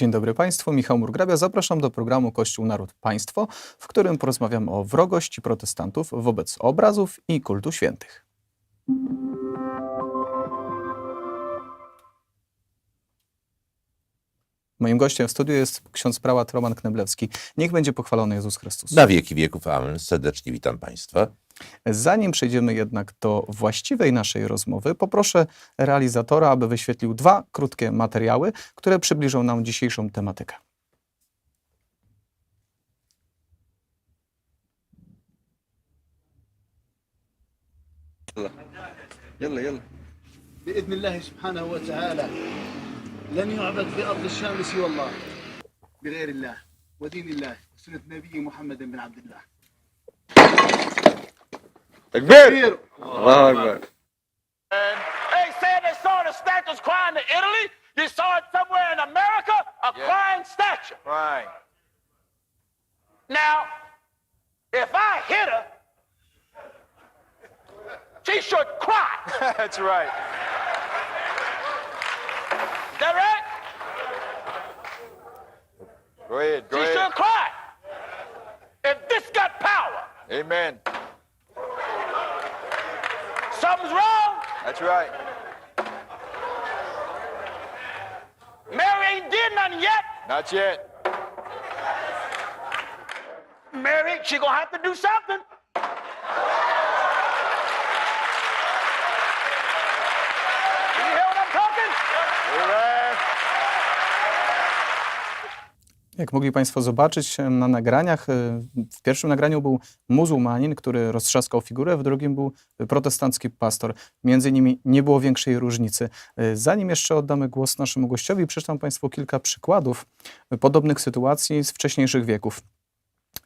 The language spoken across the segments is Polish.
Dzień dobry Państwu, Michał Murgrabia. Zapraszam do programu Kościół Naród Państwo, w którym porozmawiam o wrogości protestantów wobec obrazów i kultu świętych. Moim gościem w studiu jest ksiądz prałat Roman Kneblewski. Niech będzie pochwalony Jezus Chrystus. Na wieki wieków, amen. Serdecznie witam Państwa. Zanim przejdziemy jednak do właściwej naszej rozmowy, poproszę realizatora, aby wyświetlił dwa krótkie materiały, które przybliżą nam dzisiejszą tematykę. يلا يلا بإذن الله سبحانه وتعالى لن يعبد في أرض الشام سوى الله بغير الله ودين الله سنة نبي محمد بن عبد الله তাকবীর আল্লাহু আকবার They said they saw the statues crying in Italy. You saw it somewhere in America, a yeah. crying statue. Right. Now, if I hit her, she should cry. That's right. Is that right? Go ahead, go she ahead. She should cry. If this got power. Amen something's wrong. that's right Mary ain't did nothing yet. not yet Mary, she gonna have to do something. Jak mogli Państwo zobaczyć em, na nagraniach, e, w pierwszym nagraniu był muzułmanin, który roztrzaskał figurę, w drugim był protestancki pastor. Między nimi nie było większej różnicy. E, Zanim jeszcze oddamy głos naszemu gościowi, przeczytam Państwu kilka przykładów e, podobnych sytuacji z wcześniejszych wieków.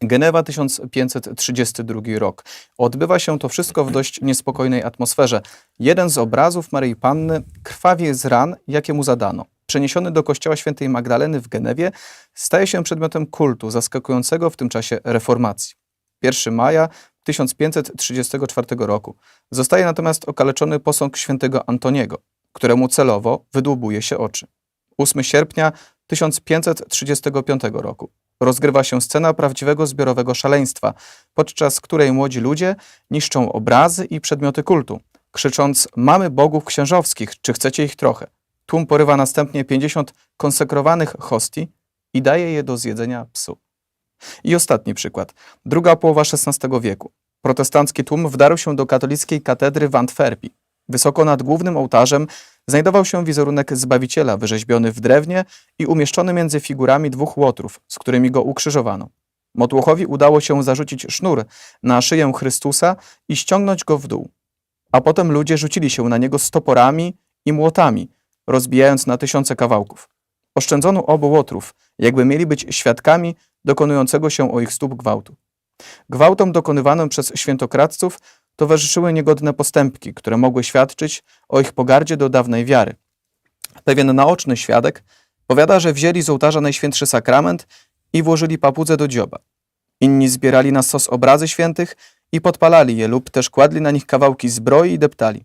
Genewa 1532 rok. Odbywa się to wszystko w dość niespokojnej atmosferze. Jeden z obrazów Maryi Panny krwawie z ran, jakie mu zadano. Przeniesiony do kościoła świętej Magdaleny w Genewie, staje się przedmiotem kultu zaskakującego w tym czasie reformacji. 1 maja 1534 roku. Zostaje natomiast okaleczony posąg świętego Antoniego, któremu celowo wydłubuje się oczy. 8 sierpnia 1535 roku rozgrywa się scena prawdziwego zbiorowego szaleństwa, podczas której młodzi ludzie niszczą obrazy i przedmioty kultu, krzycząc: Mamy bogów księżowskich, czy chcecie ich trochę? Tłum porywa następnie 50 konsekrowanych hostii i daje je do zjedzenia psu. I ostatni przykład. Druga połowa XVI wieku. Protestancki tłum wdarł się do katolickiej katedry w Antwerpii. Wysoko nad głównym ołtarzem znajdował się wizerunek Zbawiciela wyrzeźbiony w drewnie i umieszczony między figurami dwóch łotrów, z którymi go ukrzyżowano. Motłochowi udało się zarzucić sznur na szyję Chrystusa i ściągnąć go w dół. A potem ludzie rzucili się na niego z toporami i młotami, rozbijając na tysiące kawałków. Oszczędzono obu łotrów, jakby mieli być świadkami dokonującego się o ich stóp gwałtu. Gwałtom dokonywanym przez świętokradców towarzyszyły niegodne postępki, które mogły świadczyć o ich pogardzie do dawnej wiary. Pewien naoczny świadek powiada, że wzięli z ołtarza Najświętszy Sakrament i włożyli papudzę do dzioba. Inni zbierali na stos obrazy świętych i podpalali je lub też kładli na nich kawałki zbroi i deptali.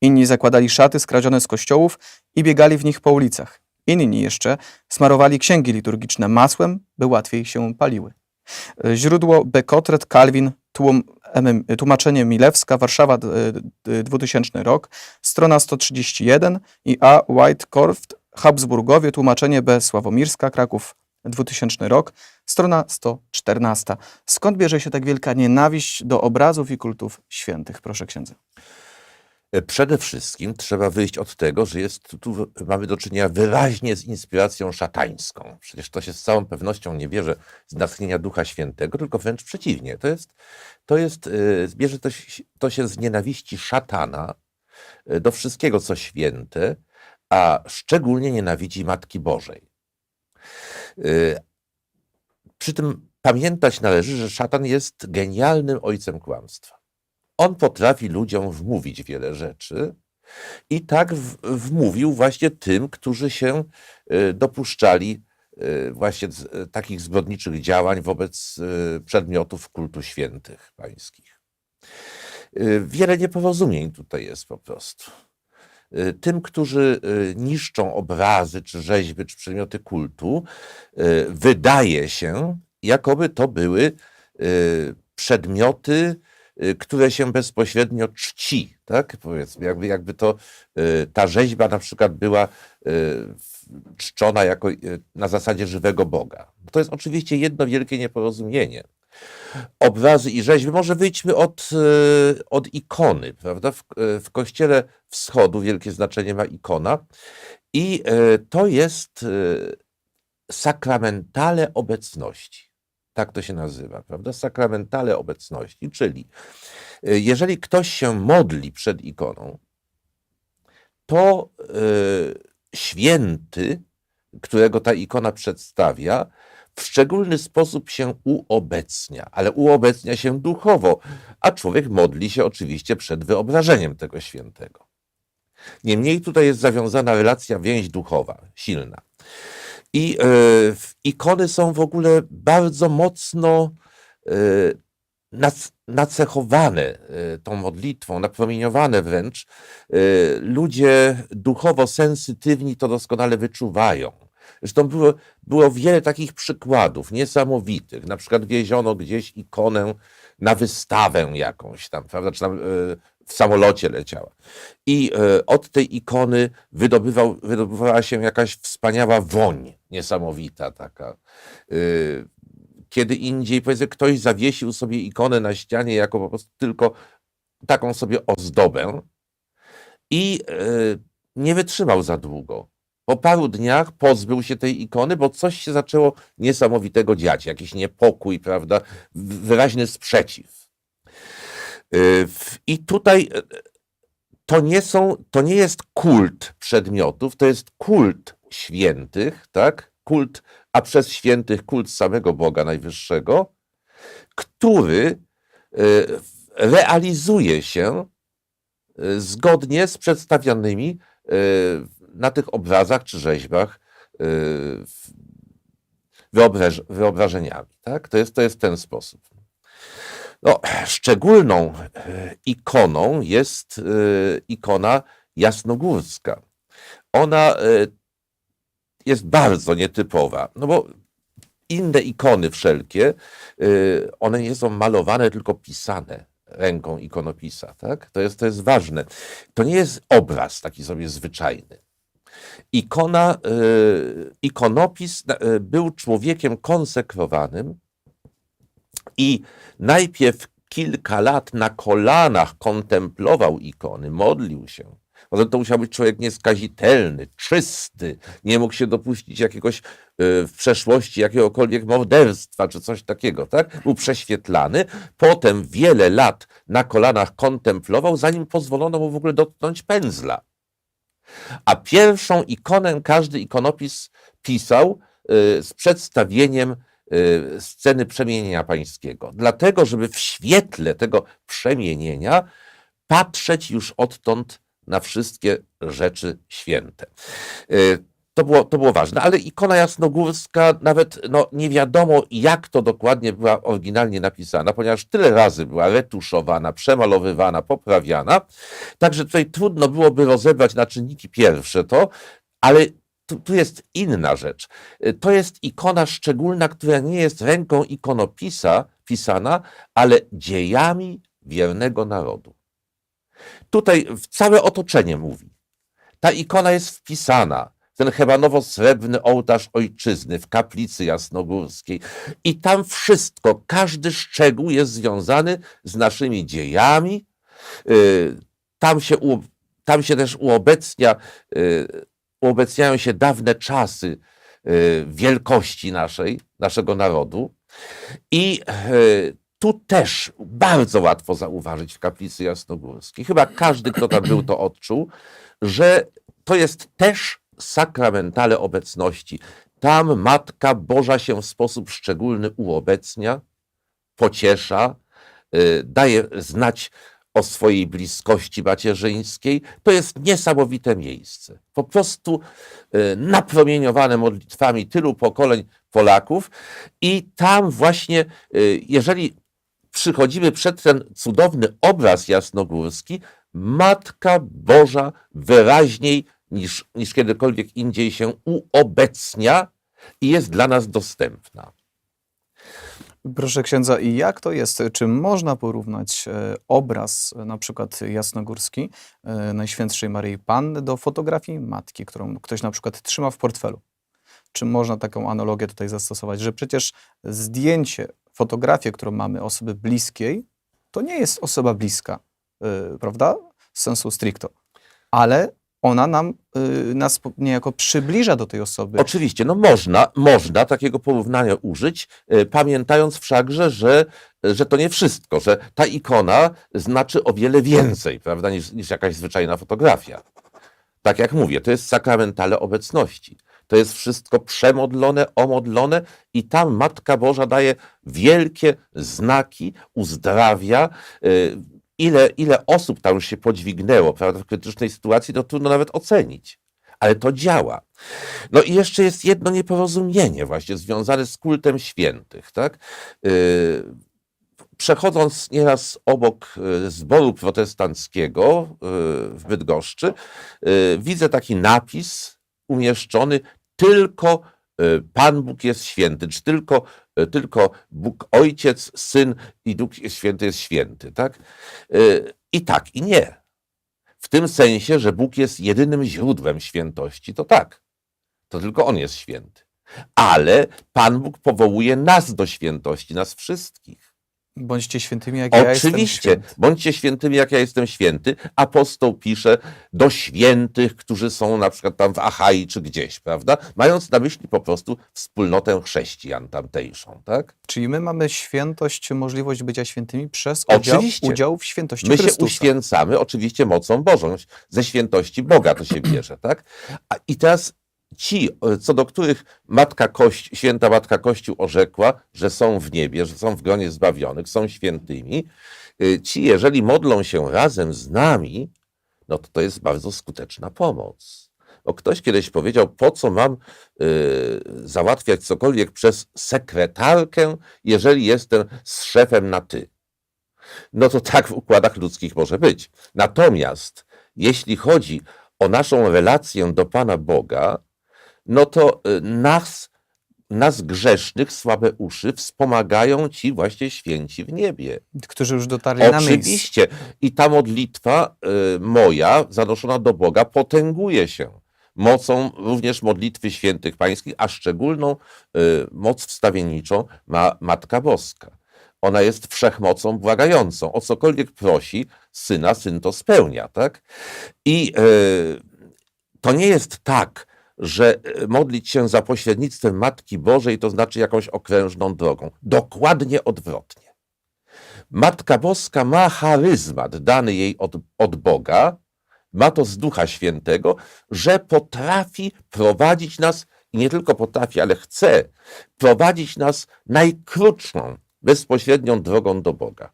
Inni zakładali szaty skradzione z kościołów i biegali w nich po ulicach. Inni jeszcze smarowali księgi liturgiczne masłem, by łatwiej się paliły. Źródło Bekotret, Kalwin, tłumaczenie Milewska, Warszawa, d- d- 2000 rok, strona 131 i A. Whitecorft, Habsburgowie, tłumaczenie B. Sławomirska, Kraków, 2000 rok, strona 114. Skąd bierze się tak wielka nienawiść do obrazów i kultów świętych? Proszę księdza. E, Przede wszystkim trzeba wyjść od tego, że jest tu, mamy do czynienia wyraźnie z inspiracją szatańską. Przecież to się z całą pewnością nie bierze z natchnienia Ducha Świętego, tylko wręcz przeciwnie. To jest, to jest e, bierze to, to się z nienawiści szatana e, do wszystkiego, co święte, a szczególnie nienawidzi Matki Bożej. Przy tym pamiętać należy, że szatan jest genialnym ojcem kłamstwa. On potrafi ludziom wmówić wiele rzeczy i tak w, wmówił właśnie tym, którzy się y, dopuszczali y, właśnie y, takich zbrodniczych działań wobec przedmiotów kultu świętych pańskich. Wiele nieporozumień tutaj jest po prostu. tym, którzy niszczą obrazy, czy rzeźby, czy przedmioty kultu, wydaje się, jakoby to były przedmioty, które się bezpośrednio czci, tak? Powiedzmy, jakby, jakby to y, ta rzeźba na przykład była y, czczona jako y, na zasadzie żywego Boga. To jest oczywiście jedno wielkie nieporozumienie. Obrazy i rzeźby, może wyjdźmy od, y, od ikony, prawda? W, y, w kościele wschodu wielkie znaczenie ma ikona i y, to jest y, sakramentale obecności. Tak to się nazywa, prawda? Sakramentale obecności, czyli y, jeżeli ktoś się modli przed ikoną, to y, święty, którego ta ikona przedstawia, w szczególny sposób się uobecnia, ale uobecnia się duchowo, a człowiek modli się oczywiście przed wyobrażeniem tego świętego. Niemniej tutaj jest zawiązana relacja, więź duchowa, silna. I e, ikony są w ogóle bardzo mocno e, nac- nacechowane e, tą modlitwą, napromieniowane wręcz. Ludzie duchowo sensytywni to doskonale wyczuwają. Zresztą było, było wiele takich przykładów niesamowitych. Na przykład wieziono gdzieś ikonę na wystawę jakąś tam, prawda? Czy tam, w samolocie leciała. I e, od tej ikony wydobywał, wydobywała się jakaś wspaniała woń, niesamowita taka. E, Kiedy indziej, powiedzmy, ktoś zawiesił sobie ikonę na ścianie jako po prostu tylko taką sobie ozdobę i e, nie wytrzymał za długo. Po paru dniach pozbył się tej ikony, bo coś się zaczęło niesamowitego dziać, jakiś niepokój, prawda, wyraźny sprzeciw. Y, I tutaj e, to nie są, to nie jest kult przedmiotów, to jest kult świętych, tak? Kult, a przez świętych kult samego Boga Najwyższego, który y, realizuje się y, zgodnie z przedstawianymi y, na tych obrazach czy rzeźbach y, wyobrażeniami. Tak? To, jest, to jest ten sposób. No, szczególną e, ikoną jest e, ikona jasnogórska. Ona e, jest bardzo nietypowa, no bo inne ikony wszelkie, one nie są malowane, tylko pisane ręką ikonopisa. Tak? To, jest, to jest ważne. To nie jest obraz taki sobie zwyczajny. Ikona, ikonopis był człowiekiem konsekrowanym, i najpierw kilka lat na kolanach kontemplował ikony, modlił się. Poza to musiał być człowiek nieskazitelny, czysty, nie mógł się dopuścić jakiegoś y, w przeszłości jakiegokolwiek morderstwa czy coś takiego, tak? Był prześwietlany. Potem wiele lat na kolanach kontemplował, zanim pozwolono mu w ogóle dotknąć pędzla. A pierwszą ikonę każdy ikonopis pisał y, z przedstawieniem sceny przemienienia pańskiego. Dlatego, żeby w świetle tego przemienienia patrzeć już odtąd na wszystkie rzeczy święte. Y, To było, to było ważne, ale ikona jasnogórska nawet no, nie wiadomo, jak to dokładnie była oryginalnie napisana, ponieważ tyle razy była retuszowana, przemalowywana, poprawiana. Także tutaj trudno byłoby rozebrać na czynniki pierwsze to, ale tu, tu jest inna rzecz. Y, To jest ikona szczególna, która nie jest ręką ikonopisa pisana, ale dziejami wiernego narodu. Tutaj w całe otoczenie mówi. Ta ikona jest wpisana ten hebanowo-srebrny ołtarz ojczyzny w kaplicy jasnogórskiej. I tam wszystko, każdy szczegół jest związany z naszymi dziejami. Y, Tam się, tam się też uobecnia, y, uobecniają się dawne czasy y, wielkości naszej, naszego narodu. I y, tu też bardzo łatwo zauważyć w kaplicy jasnogórskiej, chyba każdy, kto tam był, to odczuł, że to jest też sakramentale obecności. Tam Matka Boża się w sposób szczególny uobecnia, pociesza, y, daje znać o swojej bliskości macierzyńskiej. To jest niesamowite miejsce. Po prostu y, napromieniowane modlitwami tylu pokoleń Polaków i tam właśnie, y, jeżeli przychodzimy przed ten cudowny obraz jasnogórski, Matka Boża wyraźniej niż, niż kiedykolwiek indziej się uobecnia i jest dla nas dostępna. Proszę księdza, i jak to jest? Czy można porównać e, obraz, e, na przykład jasnogórski, e, Najświętszej Maryi Panny do fotografii matki, którą ktoś na przykład trzyma w portfelu? Czy można taką analogię tutaj zastosować, że przecież zdjęcie, fotografię, którą mamy osoby bliskiej, to nie jest osoba bliska, prawda? Sensu stricto. Ale ona nam, e, nas niejako przybliża do tej osoby. Oczywiście, no można, można takiego porównania użyć, e, pamiętając wszakże, że, że to nie wszystko, że ta ikona znaczy o wiele więcej, prawda, niż, niż jakaś zwyczajna fotografia. Tak jak mówię, to jest sakramentale obecności. To jest wszystko przemodlone, omodlone i tam Matka Boża daje wielkie znaki, uzdrawia. y, Ile, ile osób tam już się podźwignęło prawda, w krytycznej sytuacji, to trudno nawet ocenić. Ale to działa. No i jeszcze jest jedno nieporozumienie właśnie związane z kultem świętych. Tak? Y, Przechodząc nieraz obok y, zboru protestanckiego y, w Bydgoszczy, widzę taki napis umieszczony tylko Pan Bóg jest święty, czy tylko, y, tylko Bóg Ojciec, Syn i Duch Święty jest święty. Tak? Y, I tak, i nie. W tym sensie, że Bóg jest jedynym źródłem świętości, to tak. To tylko On jest święty. Ale Pan Bóg powołuje nas do świętości, nas wszystkich. Bądźcie świętymi, jak ja jestem Oczywiście, święty. bądźcie świętymi, jak ja jestem święty. Apostoł pisze do świętych, którzy są na przykład tam w Achai czy gdzieś, prawda? Mając na myśli po prostu wspólnotę chrześcijan tamtejszą, tak? Czyli my mamy świętość, możliwość bycia świętymi przez udział, Oczywiście. udział w świętości My się Chrystusa. uświęcamy oczywiście mocą Bożą, ze świętości Boga to się bierze, tak? A, I teraz ci, e, co do których Matka Kość, święta Matka Kościół orzekła, że są w niebie, że są w gronie zbawionych, są świętymi, y, ci, jeżeli modlą się razem z nami, no to to jest bardzo skuteczna pomoc. Bo ktoś kiedyś powiedział, po co mam y, załatwiać cokolwiek przez sekretarkę, jeżeli jestem z szefem na ty no to tak w układach ludzkich może być. Natomiast jeśli chodzi o naszą relację do Pana Boga, no to y, nas, nas grzesznych, słabe uszy wspomagają ci właśnie święci w niebie. Którzy już dotarli na miejsce. Oczywiście. I ta modlitwa y, moja, zanoszona do Boga, potęguje się mocą również modlitwy świętych pańskich, a szczególną y, moc wstawienniczą ma Matka Boska. Ona jest wszechmocą błagającą. O cokolwiek prosi syna, syn to spełnia. Tak? I y, to nie jest tak, że y, modlić się za pośrednictwem Matki Bożej to znaczy jakąś okrężną drogą. Dokładnie odwrotnie. Matka Boska ma charyzmat dany jej od, od Boga, ma to z Ducha Świętego, że potrafi prowadzić nas, i nie tylko potrafi, ale chce prowadzić nas najkrótszą, bezpośrednią drogą do Boga.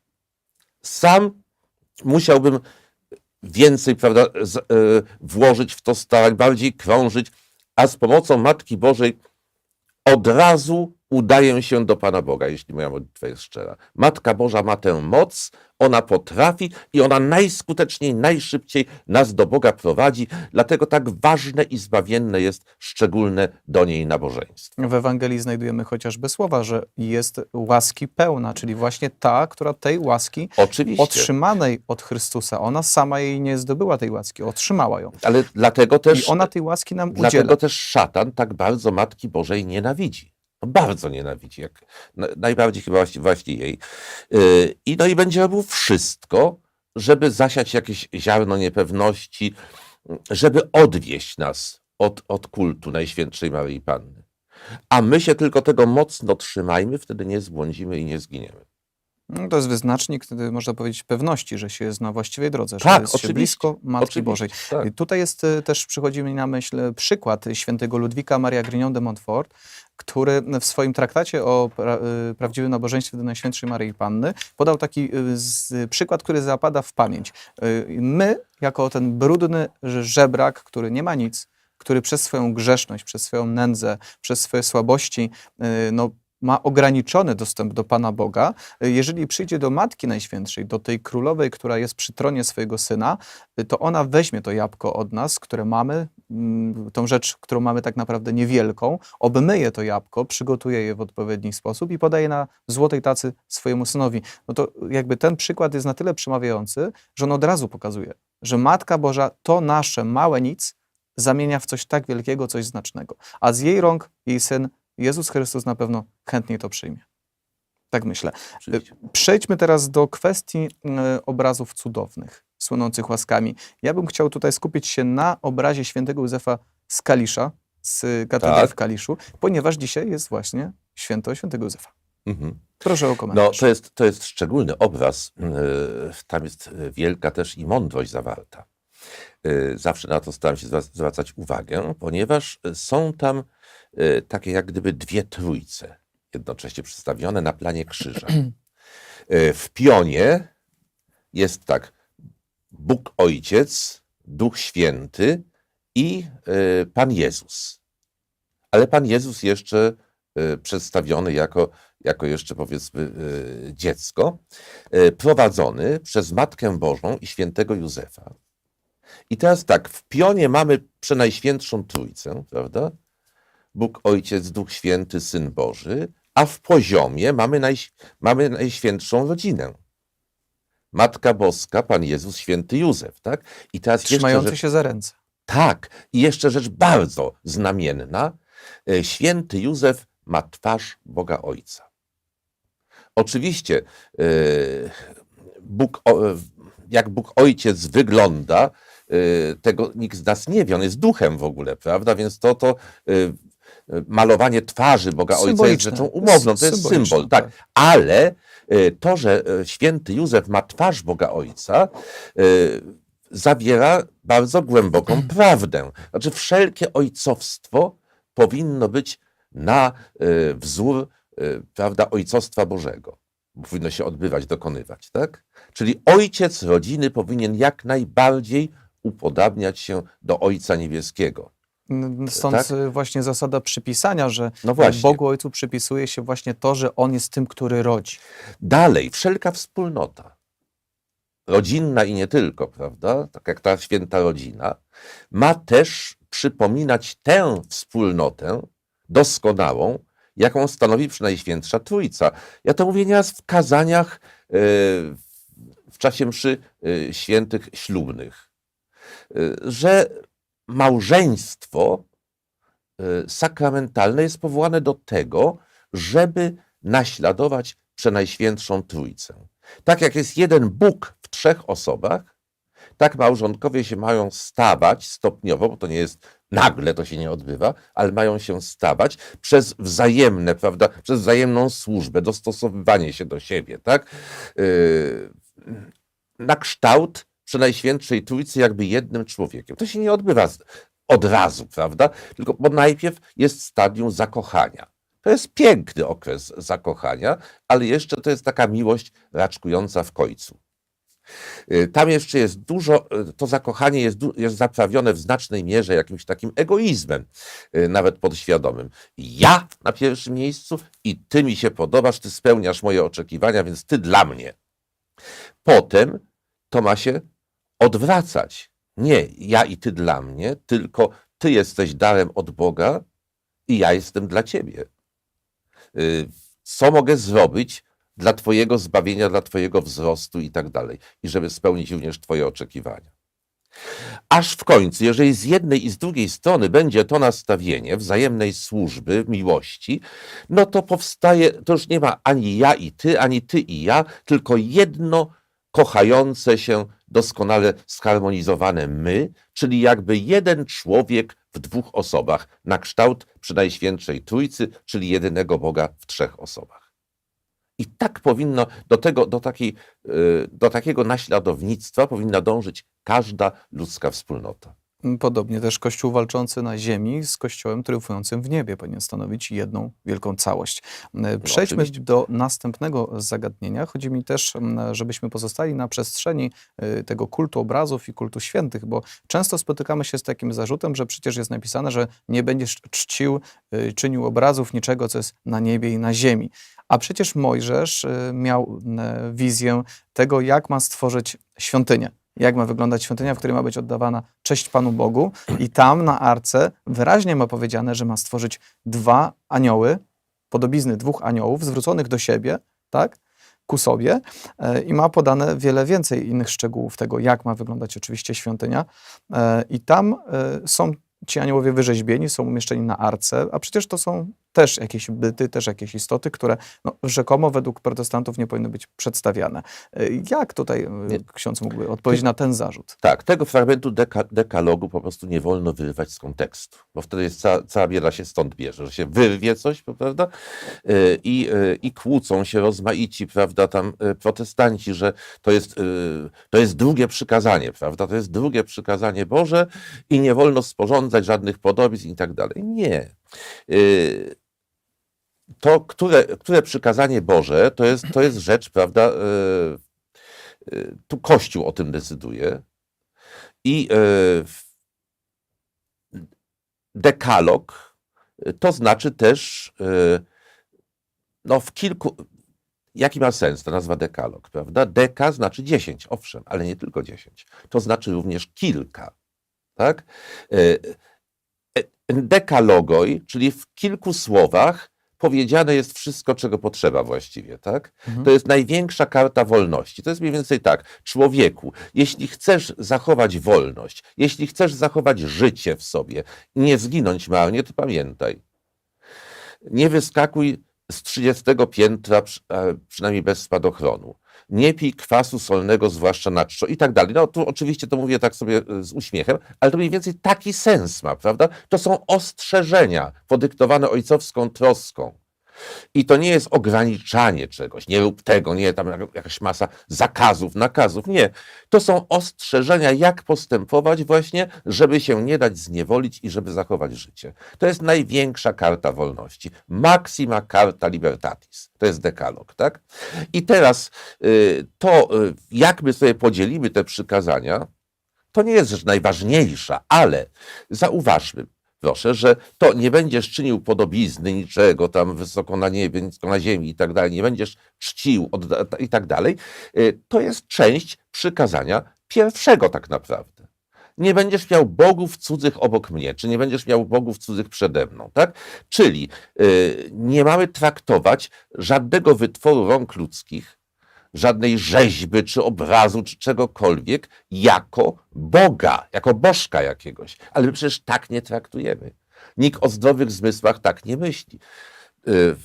Sam musiałbym więcej prawda, z, e, włożyć w to starań, bardziej krążyć, a z pomocą Matki Bożej od razu udaję się do Pana Boga, jeśli moja modlitwa jest szczera. Matka Boża ma tę moc, ona potrafi i ona najskuteczniej, najszybciej nas do Boga prowadzi, dlatego tak ważne i zbawienne jest szczególne do niej nabożeństwo. W Ewangelii znajdujemy chociażby słowa, że jest łaski pełna, czyli właśnie ta, która tej łaski Oczywiście, otrzymanej od Chrystusa, ona sama jej nie zdobyła tej łaski, otrzymała ją. ale dlatego I też, ona tej łaski nam udziela. dlatego też szatan tak bardzo Matki Bożej nienawidzi. No bardzo nienawidzi, jak na- najbardziej chyba właśnie, jej. Yy, I no i będzie robił wszystko, żeby zasiać jakieś ziarno niepewności, żeby odwieść nas od, od kultu Najświętszej Maryi Panny. A my się tylko tego mocno trzymajmy, wtedy nie zbłądzimy i nie zginiemy. No, To jest wyznacznik, wtedy można powiedzieć, pewności, że się jest na właściwej drodze, że Tak, jest się oczywiście, blisko Matki oczywiście, Bożej. tak. I Tutaj jest e, też, przychodzi mi na myśl przykład świętego Ludwika Maria Grignon de Montfort, który w swoim traktacie o pra, prawdziwym nabożeństwie do Najświętszej Maryi Panny podał taki przykład, który zapada w pamięć. My, jako ten brudny żebrak, który nie ma nic, który przez swoją grzeszność, przez swoją nędzę, przez swoje słabości, no, ma ograniczony dostęp do Pana Boga, jeżeli przyjdzie do Matki Najświętszej, do tej królowej, która jest przy tronie swojego syna, to ona weźmie to jabłko od nas, które mamy, mm, tą rzecz, którą mamy tak naprawdę niewielką, obmyje to jabłko, przygotuje je w odpowiedni sposób i podaje na złotej tacy swojemu synowi. No to jakby ten przykład jest na tyle przemawiający, że on od razu pokazuje, że Matka Boża to nasze małe nic zamienia w coś tak wielkiego, coś znacznego. A z jej rąk jej syn Jezus Chrystus na pewno chętniej to przyjmie. Tak myślę. Oczywiście. Przejdźmy teraz do kwestii e, obrazów cudownych, słynących łaskami. Ja bym chciał tutaj skupić się na obrazie świętego Józefa z Kalisza, z katedry Tak. w Kaliszu, ponieważ dzisiaj jest właśnie święto świętego Józefa. Mhm. Proszę o No, komentarz. to jest, to jest szczególny obraz. Yy, Tam jest wielka też i mądrość zawarta. Yy, Zawsze na to staram się zwra- zwracać uwagę, ponieważ są tam yy, takie jak gdyby dwie trójce jednocześnie przedstawione na planie krzyża. Yy, W pionie jest tak Bóg Ojciec, Duch Święty i Pan Jezus. Ale Pan Jezus jeszcze przedstawiony jako jako jeszcze powiedzmy y, dziecko, y, prowadzony przez Matkę Bożą i świętego Józefa. I teraz tak, w pionie mamy przenajświętszą Trójcę, prawda? Bóg Ojciec, Duch Święty, Syn Boży, a w poziomie mamy, naj, mamy Najświętszą Rodzinę. Matka Boska, Pan Jezus, Święty Józef, tak? I teraz Trzymający rzecz- się za ręce. tak, i jeszcze rzecz bardzo znamienna. E, Święty Józef ma twarz Boga Ojca. Oczywiście, e, Bóg, jak Bóg Ojciec wygląda, e, tego nikt z nas nie wie. On jest duchem w ogóle, prawda? Więc to, to e, e, malowanie twarzy Boga Ojca jest rzeczą umowną. To jest symbol, tak. tak. Ale to, że święty Józef ma twarz Boga Ojca, zawiera bardzo głęboką prawdę. Znaczy, wszelkie ojcowstwo powinno być na wzór prawda, ojcostwa Bożego. Powinno się odbywać, dokonywać, tak? Czyli ojciec rodziny powinien jak najbardziej upodabniać się do Ojca Niebieskiego. Stąd tak? y, właśnie zasada przypisania, że No. Bogu Ojcu przypisuje się właśnie to, że On jest tym, który rodzi. Dalej, wszelka wspólnota, rodzinna i nie tylko, prawda? Tak jak ta święta rodzina, ma też przypominać tę wspólnotę doskonałą, jaką stanowi Przenajświętsza Trójca. Ja to mówię nieraz w kazaniach e, w czasie mszy e, świętych ślubnych, e, że małżeństwo sakramentalne jest powołane do tego, żeby naśladować Przenajświętszą Trójcę. Tak jak jest jeden Bóg w trzech osobach, tak małżonkowie się mają stawać stopniowo, bo to nie jest nagle, to się nie odbywa, ale mają się stawać przez wzajemne, prawda, przez wzajemną służbę, dostosowywanie się do siebie, tak? Yy, na kształt Przenajświętszej Trójcy jakby jednym człowiekiem. To się nie odbywa od razu, prawda? Tylko, bo najpierw jest stadium zakochania. To jest piękny okres zakochania, ale jeszcze to jest taka miłość raczkująca w końcu. Y, Tam jeszcze jest dużo, y, to zakochanie jest, jest zaprawione w znacznej mierze jakimś takim egoizmem, y, nawet podświadomym. Ja na pierwszym miejscu i ty mi się podobasz, ty spełniasz moje oczekiwania, więc ty dla mnie. Potem to ma się odwracać. Nie ja i ty dla mnie, tylko ty jesteś darem od Boga i ja jestem dla ciebie. Co mogę zrobić dla Twojego zbawienia, dla Twojego wzrostu i tak dalej, i żeby spełnić również Twoje oczekiwania. Aż w końcu, jeżeli z jednej i z drugiej strony będzie to nastawienie wzajemnej służby, miłości, no to powstaje, to już nie ma ani ja i ty, ani ty i ja, tylko jedno kochające się, doskonale zharmonizowane my, czyli jakby jeden człowiek w dwóch osobach, na kształt Przenajświętszej Trójcy, czyli jedynego Boga w trzech osobach. I tak powinno, do, tego, do, takiej, y, do takiego naśladownictwa powinna dążyć każda ludzka wspólnota. Podobnie też Kościół walczący na ziemi z Kościołem triumfującym w niebie powinien stanowić jedną wielką całość. E, Przejdźmy oczywiście. do następnego zagadnienia. Chodzi mi też, m, żebyśmy pozostali na przestrzeni e, tego kultu obrazów i kultu świętych, bo często spotykamy się z takim zarzutem, że przecież jest napisane, że nie będziesz czcił, czynił obrazów niczego, co jest na niebie i na ziemi. A przecież Mojżesz e, miał e, wizję tego, jak ma stworzyć świątynię. Jak ma wyglądać świątynia, w której ma być oddawana cześć Panu Bogu. I tam na arce wyraźnie ma powiedziane, że ma stworzyć dwa anioły, podobizny dwóch aniołów zwróconych do siebie, tak? Ku sobie. E, I ma podane wiele więcej innych szczegółów tego, jak ma wyglądać oczywiście świątynia. I tam są ci aniołowie wyrzeźbieni, są umieszczeni na arce, a przecież to są też jakieś byty, też jakieś istoty, które no, rzekomo według protestantów nie powinny być przedstawiane. E, Jak tutaj e, Nie. ksiądz mógłby odpowiedzieć na ten zarzut? Tak, tego fragmentu deka, dekalogu po prostu nie wolno wyrywać z kontekstu, bo wtedy jest ca, cała bieda się stąd bierze, że się wyrwie coś, prawda? Y, I, y, I kłócą się rozmaici, prawda, tam y, protestanci, że to jest, y, to jest drugie przykazanie, prawda? To jest drugie przykazanie Boże i nie wolno sporządzać żadnych podobizn i tak dalej. Nie. Y, To, które, które przykazanie Boże, to jest, to jest rzecz, prawda, y, y, tu Kościół o tym decyduje. I e, dekalog e, to znaczy też e, no w kilku. Jaki ma sens ta nazwa dekalog, prawda? Deka znaczy 10, owszem, ale nie tylko 10. To znaczy również kilka. Tak? E, e, Dekalogoj, czyli w kilku słowach powiedziane jest wszystko, czego potrzeba właściwie, tak? Mhm. To jest największa karta wolności. To jest mniej więcej tak, człowieku, jeśli chcesz zachować wolność, jeśli chcesz zachować życie w sobie i nie zginąć marnie, to pamiętaj, nie wyskakuj z 30 piętra, e, przynajmniej bez spadochronu. Nie pij kwasu solnego, zwłaszcza na czczo i tak dalej. No tu oczywiście to mówię tak sobie e, z uśmiechem, ale to mniej więcej taki sens ma, prawda? To są ostrzeżenia podyktowane ojcowską troską. I to nie jest ograniczanie czegoś, nie rób tego, nie tam jak- jakaś masa zakazów, nakazów. Nie. To są ostrzeżenia, jak postępować właśnie, żeby się nie dać zniewolić i żeby zachować życie. To jest największa karta wolności. Maxima carta libertatis. To jest dekalog, tak? I teraz y, to, y, jak my sobie podzielimy te przykazania, to nie jest rzecz najważniejsza, ale zauważmy, proszę, że to nie będziesz czynił podobizny niczego tam wysoko na niebie, nisko na ziemi i tak dalej, nie będziesz czcił i tak dalej. Y, To jest część przykazania pierwszego tak naprawdę. Nie będziesz miał bogów cudzych obok mnie, czy nie będziesz miał bogów cudzych przede mną, tak? Czyli y, nie mamy traktować żadnego wytworu rąk ludzkich, żadnej rzeźby, czy obrazu, czy czegokolwiek, jako Boga, jako bożka jakiegoś. Ale my przecież tak nie traktujemy. Nikt o zdrowych zmysłach tak nie myśli. Y,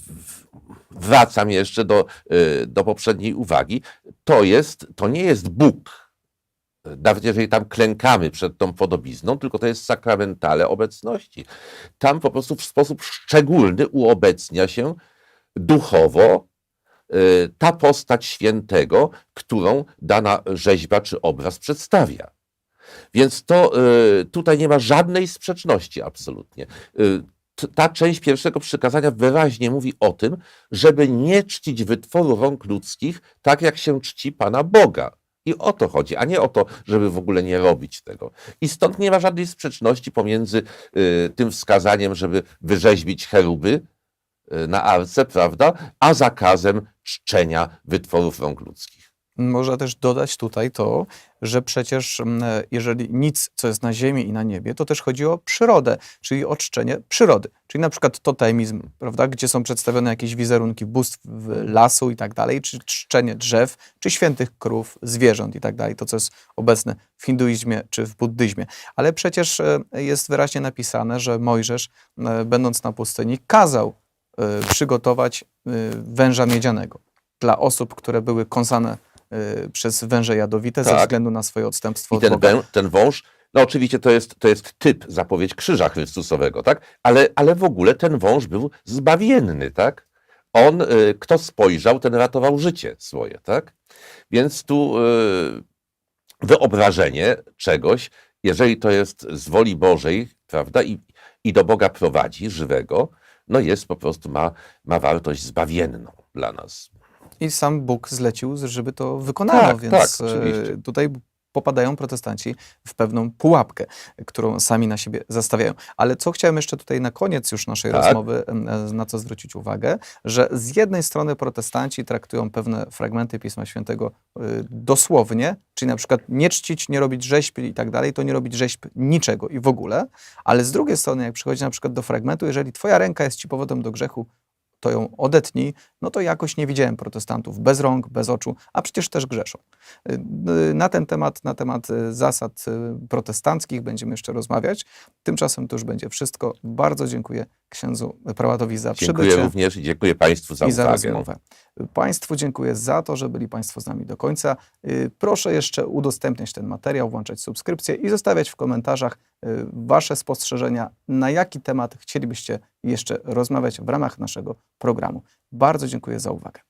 Wracam jeszcze do, y, do poprzedniej uwagi. To, jest, to nie jest Bóg. Nawet jeżeli tam klękamy przed tą podobizną, tylko to jest sakramentale obecności. Tam po prostu w sposób szczególny uobecnia się duchowo ta postać świętego, którą dana rzeźba czy obraz przedstawia. Więc to y, tutaj nie ma żadnej sprzeczności absolutnie. Y, Ta część pierwszego przykazania wyraźnie mówi o tym, żeby nie czcić wytworu rąk ludzkich tak, jak się czci Pana Boga. I o to chodzi, a nie o to, żeby w ogóle nie robić tego. I stąd nie ma żadnej sprzeczności pomiędzy y, tym wskazaniem, żeby wyrzeźbić cheruby, y, na arce, prawda, a zakazem czczenia wytworów rąk ludzkich. Można też dodać tutaj to, że przecież mm, jeżeli nic, co jest na ziemi i na niebie, to też chodzi o przyrodę, czyli o czczenie przyrody. Czyli na przykład totemizm, prawda, gdzie są przedstawione jakieś wizerunki bóstw lasu i tak dalej, czy czczenie drzew, czy świętych krów, zwierząt i tak dalej, to co jest obecne w hinduizmie czy w buddyzmie. Ale przecież e, jest wyraźnie napisane, że Mojżesz, e, będąc na pustyni, kazał przygotować e, węża miedzianego dla osób, które były kąsane y, przez węże jadowite ze Tak. względu na swoje odstępstwo I ten, wę, ten wąż, no oczywiście to jest, to jest typ, zapowiedź krzyża Chrystusowego, tak? Ale, ale w ogóle ten wąż był zbawienny, tak? On, kto spojrzał, ten ratował życie swoje, tak? Więc tu wyobrażenie czegoś jeżeli to jest z woli Bożej, prawda, i, i do Boga prowadzi żywego, no jest po prostu, ma, ma wartość zbawienną dla nas. I sam Bóg zlecił, żeby to wykonano, Tak, więc tak, e, oczywiście. tutaj popadają protestanci w pewną pułapkę, którą sami na siebie zastawiają. Ale co chciałem jeszcze tutaj na koniec już naszej Tak. rozmowy, e, na co zwrócić uwagę, że z jednej strony protestanci traktują pewne fragmenty Pisma Świętego y, dosłownie, czyli na przykład nie czcić, nie robić rzeźb i tak dalej, to nie robić rzeźb niczego i w ogóle, ale z drugiej strony, jak przychodzi na przykład do fragmentu, jeżeli twoja ręka jest ci powodem do grzechu, to ją odetnij, no to jakoś nie widziałem protestantów bez rąk, bez oczu, a przecież też grzeszą. Y, y, Na ten temat, na temat y, zasad protestanckich będziemy jeszcze rozmawiać. Tymczasem to już będzie wszystko. Bardzo dziękuję księdzu prałatowi za Dziękuję przybycie również i dziękuję Państwu za i za rozmowę. Państwu dziękuję za to, że byli Państwo z nami do końca. Proszę jeszcze udostępniać ten materiał, włączać subskrypcję i zostawiać w komentarzach Wasze spostrzeżenia, na jaki temat chcielibyście jeszcze rozmawiać w ramach naszego programu. Bardzo dziękuję za uwagę.